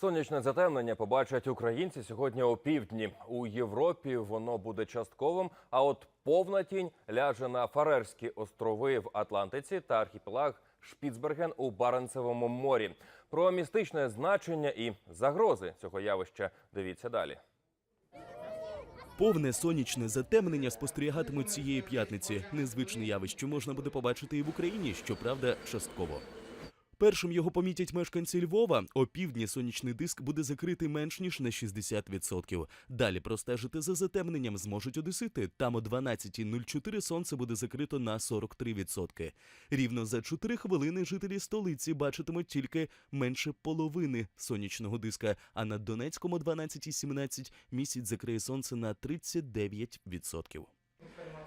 Сонячне затемнення побачать українці сьогодні о півдні. У Європі воно буде частковим, а от повна тінь ляже на Фарерські острови в Атлантиці та архіпелаг Шпіцберген у Баренцевому морі. Про містичне значення і загрози цього явища дивіться далі. Повне сонячне затемнення спостерігатимуть цієї п'ятниці. Незвичне явище можна буде побачити і в Україні, щоправда, частково. Першим його помітять мешканці Львова. О півдні сонячний диск буде закритий менш ніж на 60%. Далі простежити за затемненням зможуть одесити. Там о 12.04 сонце буде закрито на 43%. Рівно за 4 хвилини жителі столиці бачитимуть тільки менше половини сонячного диска. А над Донецьком о 12.17 місяць закриє сонце на 39%.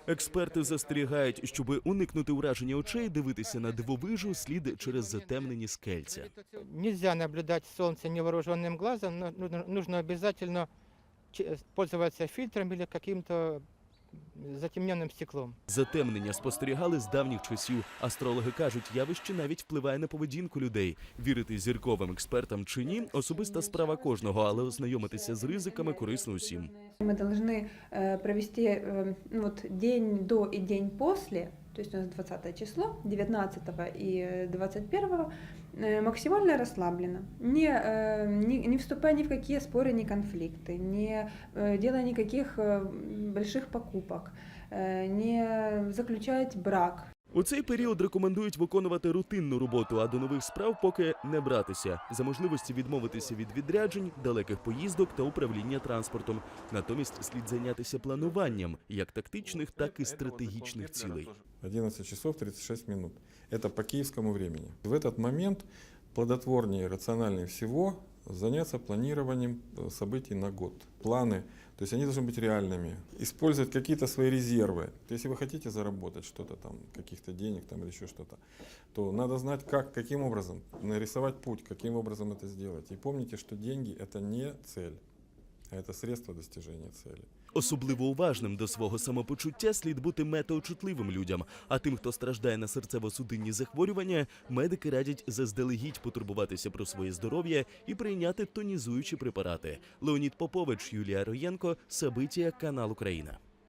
Експерти застерігають, щоб уникнути ураження очей, дивитися на дивовижу слід через затемнені скельця. Нельзя наблюдать солнце невооруженным глазом, но нужно, нужно обязательно че- пользоваться фильтром или каким-то затемненным стеклом. Затемнення спостерігали з давніх часів. Астрологи кажуть, явище навіть впливає на поведінку людей. Вірити зірковим експертам чи ні особиста справа кожного, але ознайомитися з ризиками корисно усім. Мы должны э, провести э, ну, вот, день до и день после, то есть у нас 20 число, 19 и э, 21 э, максимально расслабленно, не, э, не, не вступая ни в какие споры, ни конфликты, не э, делая никаких э, больших покупок, э, не заключать брак, У цей період рекомендують виконувати рутинну роботу, а до нових справ поки не братися за можливості відмовитися від відряджень, далеких поїздок та управління транспортом. Натомість слід зайнятися плануванням як тактичних, так і стратегічних цілей. 11 часов 36 минут. Это по киевскому времени. В этот момент плодотворнее и рациональнее всего заняться планированием э, событий на год. Планы, то есть они должны быть реальными. Использовать какие-то свои резервы. Если вы хотите заработать что-то там, каких-то денег там или еще что-то, то надо знать, как, каким образом, нарисовать путь, каким образом это сделать. И помните, что деньги это не цель, а это средство достижения цели. Особливо уважним до свого самопочуття слід бути метеочутливим людям. А тим, хто страждає на серцево-судинні захворювання, медики радять заздалегідь потурбуватися про своє здоров'я і прийняти тонізуючі препарати. Леонід Попович, Юлія Роєнко, Сабитія, канал Україна.